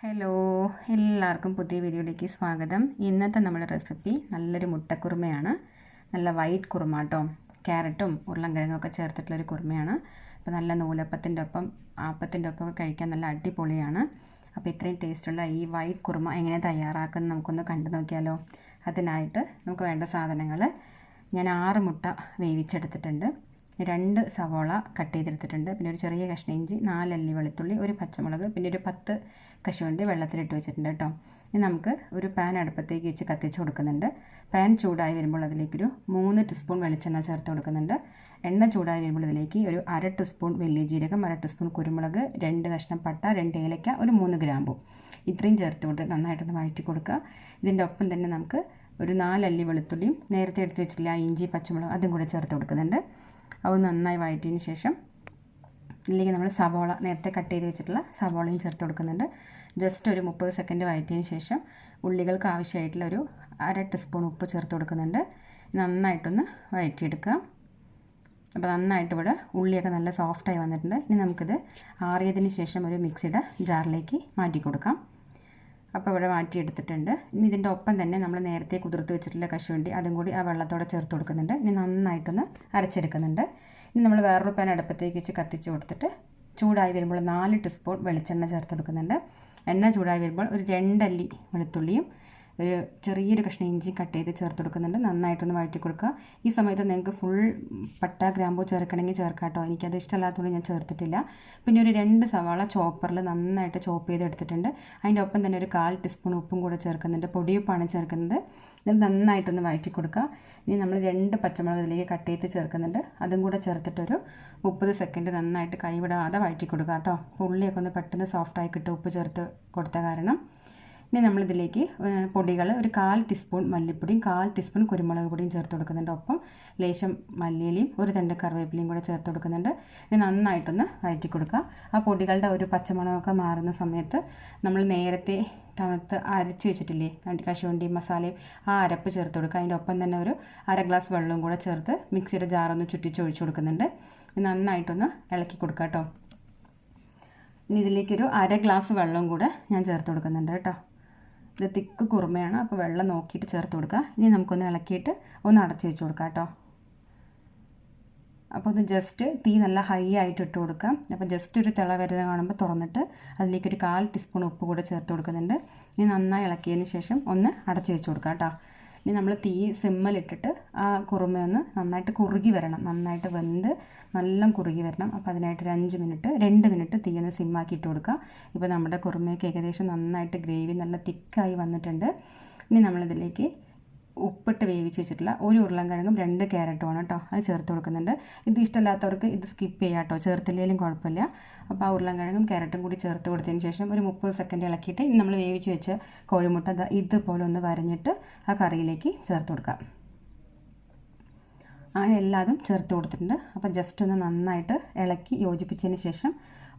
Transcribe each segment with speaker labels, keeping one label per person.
Speaker 1: Hello എല്ലാവർക്കും പുതിയ വീഡിയോയിലേക്ക് സ്വാഗതം. ഇന്നത്തെ നമ്മുടെ റെസിപ്പി നല്ലൊരു മുട്ടക്കുറുമയാണ്. നല്ല വൈറ്റ് കുറുമ കേട്ടോ. ക്യാരറ്റും ഉരുളൻകിഴങ്ങൊക്കെ ചേർത്തിട്ടുള്ളൊരു കുറുമയാണ്. അപ്പോൾ നല്ല നൂലപ്പത്തിന്റെ ഒപ്പം ആപ്പത്തിന്റെ ഒപ്പം കഴിക്കാൻ നല്ല അടിപൊളിയാണ്. അപ്പോൾ ഇത്രയും ടേസ്റ്റുള്ള ഈ വൈറ്റ് കുറുമ എങ്ങനെ തയ്യാറാക്കുന്നത് നമുക്കൊന്ന് കണ്ടു നോക്കിയാലോ. അതിനായിട്ട് നമുക്ക് വേണ്ട സാധനങ്ങൾ. ഞാൻ ആറ് മുട്ട വേവിച്ചെടുത്തിട്ടുണ്ട്. രണ്ട് സവോള കട്ട് ചെയ്തെടുത്തിട്ടുണ്ട്. പിന്നെ ഒരു ചെറിയ കഷ്ണം ഇഞ്ചി നാലല്ലി വെളുത്തുള്ളി ഒരു പച്ചമുളക് പിന്നെ ഒരു പത്ത് കശുവണ്ടി വെള്ളത്തിലിട്ട് വെച്ചിട്ടുണ്ട് കേട്ടോ. ഇനി നമുക്ക് ഒരു പാൻ അടുപ്പത്തേക്ക് വെച്ച് കത്തിച്ച് കൊടുക്കുന്നുണ്ട്. പാൻ ചൂടായി വരുമ്പോൾ അതിലേക്കൊരു മൂന്ന് ടീസ്പൂൺ വെളിച്ചെണ്ണ ചേർത്ത് കൊടുക്കുന്നുണ്ട്. എണ്ണ ചൂടായി വരുമ്പോൾ ഇതിലേക്ക് ഒരു അര ടീസ്പൂൺ വലിയ ജീരകം അര ടീസ്പൂൺ കുരുമുളക് രണ്ട് കഷ്ണം പട്ട രണ്ട് ഏലക്ക ഒരു മൂന്ന് ഗ്രാമ്പു. ഇത്രയും ചേർത്ത് കൊടുത്ത് നന്നായിട്ടൊന്ന് വഴറ്റി കൊടുക്കുക. ഇതിന്റെ ഒപ്പം തന്നെ നമുക്ക് ഒരു നാലല്ലി വെളുത്തുള്ളിയും നേരത്തെ എടുത്ത് വെച്ചിട്ടില്ല ഇഞ്ചി പച്ചമുളക് അതും കൂടെ ചേർത്ത് കൊടുക്കുന്നുണ്ട്. അത് നന്നായി വഴറ്റിയതിന് ശേഷം ഇതിലേക്ക് നമ്മൾ സവോള നേരത്തെ കട്ട് ചെയ്ത് വെച്ചിട്ടുള്ള സവോളയും ചേർത്ത് കൊടുക്കുന്നുണ്ട്. ജസ്റ്റ് ഒരു മുപ്പത് സെക്കൻഡ് വഴറ്റിയതിന് ശേഷം ഉള്ളികൾക്ക് ആവശ്യമായിട്ടുള്ള ഒരു അര ടീസ്പൂൺ ഉപ്പ് ചേർത്ത് കൊടുക്കുന്നുണ്ട്. നന്നായിട്ടൊന്ന് വഴറ്റിയെടുക്കുക. അപ്പോൾ നന്നായിട്ട് ഇവിടെ ഉള്ളിയൊക്കെ നല്ല സോഫ്റ്റായി വന്നിട്ടുണ്ട്. ഇനി നമുക്കിത് ആറിയതിന് ശേഷം ഒരു മിക്സിയുടെ ജാറിലേക്ക് മാറ്റി കൊടുക്കാം. അപ്പോൾ ഇവിടെ മാറ്റിയെടുത്തിട്ടുണ്ട്. ഇനി ഇതിന്റെ ഒപ്പം തന്നെ നമ്മൾ നേരത്തെ കുതിർത്ത് വെച്ചിട്ടുള്ള കശുവണ്ടി അതും കൂടി ആ വെള്ളത്തോടെ ചേർത്ത് കൊടുക്കുന്നുണ്ട്. ഇനി നന്നായിട്ടൊന്ന് അരച്ചെടുക്കുന്നുണ്ട്. ഇനി നമ്മൾ വേറൊരു പാൻ അടുപ്പത്തേക്ക് വെച്ച് കത്തിച്ച് കൊടുത്തിട്ട് ചൂടായി വരുമ്പോൾ നാല് ടീസ്പൂൺ വെളിച്ചെണ്ണ ചേർത്ത് കൊടുക്കുന്നുണ്ട്. എണ്ണ ചൂടായി വരുമ്പോൾ ഒരു രണ്ടല്ലി വെളുത്തുള്ളിയും ഒരു ചെറിയൊരു കഷ്ണം ഇഞ്ചി കട്ട് ചെയ്ത് ചേർത്ത് കൊടുക്കുന്നുണ്ട്. നന്നായിട്ടൊന്ന് വഴറ്റി കൊടുക്കുക. ഈ സമയത്ത് നിങ്ങൾക്ക് ഫുൾ പട്ട ഗ്രാമ്പൂ ചേർക്കണമെങ്കിൽ ചേർക്കാം കേട്ടോ എനിക്കത് ഇഷ്ടമല്ലാത്തതുകൊണ്ട് ഞാൻ ചേർത്തിട്ടില്ല. പിന്നെ ഒരു രണ്ട് സവാള ചോപ്പറിൽ നന്നായിട്ട് ചോപ്പ് ചെയ്ത് എടുത്തിട്ടുണ്ട്. അതിന്റെ ഒപ്പം തന്നെ ഒരു കാൽ ടീസ്പൂൺ ഉപ്പും കൂടെ ചേർക്കുന്നുണ്ട്. പൊടിയുപ്പാണ് ചേർക്കുന്നത്. ഇത് നന്നായിട്ടൊന്ന് വഴറ്റി കൊടുക്കുക. ഇനി നമ്മൾ രണ്ട് പച്ചമുളക് ഇതിലേക്ക് കട്ട് ചെയ്ത് ചേർക്കുന്നുണ്ട്. അതും കൂടെ ചേർത്തിട്ടൊരു മുപ്പത് സെക്കൻഡ് നന്നായിട്ട് കൈവിടാതെ വഴറ്റി കൊടുക്കുക കേട്ടോ ഉള്ളിയൊക്കെ ഒന്ന് പെട്ടെന്ന് സോഫ്റ്റായി കിട്ടും ഉപ്പ് ചേർത്ത് കൊടുത്ത കാരണം. ഇനി നമ്മളിതിലേക്ക് പൊടികൾ ഒരു കാൽ ടീസ്പൂൺ മല്ലിപ്പൊടിയും കാൽ ടീസ്പൂൺ കുരുമുളക് പൊടിയും ചേർത്ത് കൊടുക്കുന്നുണ്ട്. ഒപ്പം ലേശം മല്ലിയിലയും ഒരു തണ്ട് കറിവേപ്പിലയും കൂടെ ചേർത്ത് കൊടുക്കുന്നുണ്ട്. ഇനി നന്നായിട്ടൊന്ന് വഴറ്റി കൊടുക്കുക ആ പൊടികളുടെ ഒരു പച്ചമണമൊക്കെ മാറുന്ന സമയത്ത് നമ്മൾ നേരത്തെ തണുത്ത് അരച്ച് വെച്ചിട്ടില്ലേ കശുവണ്ടി മസാലയും ആ അരപ്പ് ചേർത്ത് കൊടുക്കുക. അതിന്റെ ഒപ്പം തന്നെ ഒരു അര ഗ്ലാസ് വെള്ളവും കൂടെ ചേർത്ത് മിക്സിയുടെ ജാറൊന്ന് ചുറ്റിച്ച് ഒഴിച്ചു കൊടുക്കുന്നുണ്ട്. നന്നായിട്ടൊന്ന് ഇളക്കി കൊടുക്കുക കേട്ടോ. ഇനി ഇതിലേക്കൊരു അര ഗ്ലാസ് വെള്ളവും കൂടെ ഞാൻ ചേർത്ത് കൊടുക്കുന്നുണ്ട് കേട്ടോ. ഇത് തിക്ക് കുറുമയാണ്. അപ്പോൾ വെള്ളം നോക്കിയിട്ട് ചേർത്ത് കൊടുക്കുക ഇനി നമുക്കൊന്ന് ഇളക്കിയിട്ട് ഒന്ന് അടച്ചു വെച്ച് കൊടുക്കാം കേട്ടോ. അപ്പോൾ ഒന്ന് ജസ്റ്റ് തീ നല്ല ഹൈ ആയിട്ട് ഇട്ട് കൊടുക്കാം. അപ്പോൾ ജസ്റ്റ് ഒരു തിള വരുന്ന കാണുമ്പോൾ തുറന്നിട്ട് അതിലേക്കൊരു കാൽ ടീസ്പൂൺ ഉപ്പ് കൂടെ ചേർത്ത് കൊടുക്കുന്നുണ്ട്. ഇനി നന്നായി ഇളക്കിയതിന് ശേഷം ഒന്ന് അടച്ചു വെച്ച് കൊടുക്കാം കേട്ടോ. ഇനി നമ്മൾ തീ സിമ്മലിട്ടിട്ട് ആ കുറുമയൊന്ന് നന്നായിട്ട് കുറുകി വരണം. നന്നായിട്ട് വെന്ത് നല്ല കുറുകി വരണം. അപ്പോൾ അതിനായിട്ട് ഒരു അഞ്ച് മിനിറ്റ് രണ്ട് മിനിറ്റ് തീ ഒന്ന് സിമ്മാക്കി ഇട്ട് കൊടുക്കുക ഇപ്പോൾ നമ്മുടെ കുറുമയൊക്കെ ഏകദേശം നന്നായിട്ട് ഗ്രേവി നല്ല തിക്കായി വന്നിട്ടുണ്ട്. ഇനി നമ്മളിതിലേക്ക് ഉപ്പിട്ട് വേവിച്ച് വെച്ചിട്ടുള്ള ഒരു ഉരുളൻകിഴങ്ങും രണ്ട് ക്യാരറ്റുമാണ് കേട്ടോ അത് ചേർത്ത് കൊടുക്കുന്നുണ്ട്. ഇത് ഇഷ്ടമില്ലാത്തവർക്ക് ഇത് സ്കിപ്പ് ചെയ്യാം കേട്ടോ. ചേർത്തില്ലെങ്കിലും കുഴപ്പമില്ല. അപ്പോൾ ആ ഉരുളൻകിഴങ്ങും ക്യാരറ്റും കൂടി ചേർത്ത് കൊടുത്തതിന് ശേഷം ഒരു മുപ്പത് സെക്കൻഡ് ഇളക്കിയിട്ട് നമ്മൾ വേവിച്ച് വെച്ച കോഴിമുട്ട ഇതുപോലെ ഒന്ന് വരഞ്ഞിട്ട് ആ കറിയിലേക്ക് ചേർത്ത് കൊടുക്കാം. അങ്ങനെ എല്ലാതും ചേർത്ത് കൊടുത്തിട്ടുണ്ട്. അപ്പം ജസ്റ്റ് ഒന്ന് നന്നായിട്ട് ഇളക്കി യോജിപ്പിച്ചതിന് ശേഷം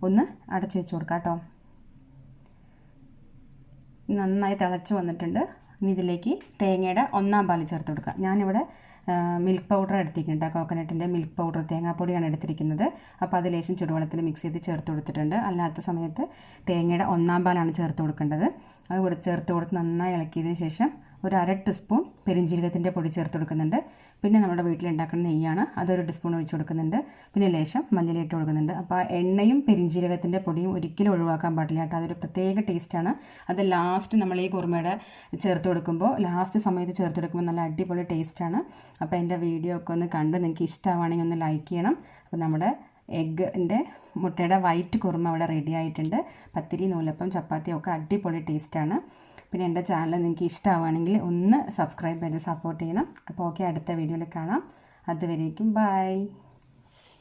Speaker 1: ഒന്ന് അടച്ചു വെച്ച് കൊടുക്കാം കേട്ടോ. നന്നായി തിളച്ച് വന്നിട്ടുണ്ട്. ഇനി ഇതിലേക്ക് തേങ്ങയുടെ ഒന്നാം പാൽ ചേർത്ത് കൊടുക്കുക. ഞാനിവിടെ മിൽക്ക് പൗഡർ എടുത്തിരിക്കുന്നുണ്ട് കോക്കനട്ടിന്റെ മിൽക്ക് പൗഡർ തേങ്ങാപ്പൊടിയാണ് എടുത്തിരിക്കുന്നത്. അപ്പോൾ അതിലേശം ചുടുവെള്ളത്തിൽ മിക്സ് ചെയ്ത് ചേർത്ത് കൊടുത്തിട്ടുണ്ട്. അല്ലാത്ത സമയത്ത് തേങ്ങയുടെ ഒന്നാം പാലാണ് ചേർത്ത് കൊടുക്കേണ്ടത്. അത് കൂടെ ചേർത്ത് കൊടുത്ത് നന്നായി ഇളക്കിയതിന് ശേഷം ഒരു അര ടീസ്പൂൺ പെരിഞ്ജീരകത്തിന്റെ പൊടി ചേർത്ത് കൊടുക്കുന്നുണ്ട്. പിന്നെ നമ്മുടെ വീട്ടിലുണ്ടാക്കുന്ന നെയ്യാണ് അതൊരു ടീസ്പൂൺ ഒഴിച്ച് കൊടുക്കുന്നുണ്ട്. പിന്നെ ലേശം ഇട്ട് കൊടുക്കുന്നുണ്ട്. അപ്പോൾ എണ്ണയും പെരിഞ്ജീരകത്തിന്റെ പൊടിയും ഒരിക്കലും ഒഴിവാക്കാൻ പാടില്ല കേട്ടോ. അതൊരു പ്രത്യേക ടേസ്റ്റാണ്. അത് ലാസ്റ്റ് നമ്മൾ ഈ കുറുമയുടെ ചേർത്ത് കൊടുക്കുമ്പോൾ ലാസ്റ്റ് സമയത്ത് ചേർത്ത് കൊടുക്കുമ്പോൾ നല്ല അടിപൊളി ടേസ്റ്റാണ്. അപ്പോൾ എന്റെ വീഡിയോ ഒക്കെ ഒന്ന് കണ്ട് നിങ്ങൾക്ക് ഇഷ്ടമാണെങ്കിൽ ഒന്ന് ലൈക്ക് ചെയ്യണം. അപ്പോൾ നമ്മുടെ എഗ്ഗിന്റെ മുട്ടയുടെ വൈറ്റ് കുറുമ അവിടെ റെഡി ആയിട്ടുണ്ട്. പത്തിരി നൂലപ്പം ചപ്പാത്തി ഒക്കെ അടിപൊളി ടേസ്റ്റാണ്. പിന്നെ എന്റെ ചാനൽ നിങ്ങൾക്ക് ഇഷ്ടമാവുകയാണെങ്കിൽ ഒന്ന് സബ്സ്ക്രൈബ് ചെയ്ത് സപ്പോർട്ട് ചെയ്യണം. അപ്പോൾ ഓക്കെ അടുത്ത വീഡിയോയിൽ കാണാം. അതുവരേക്കും ബൈ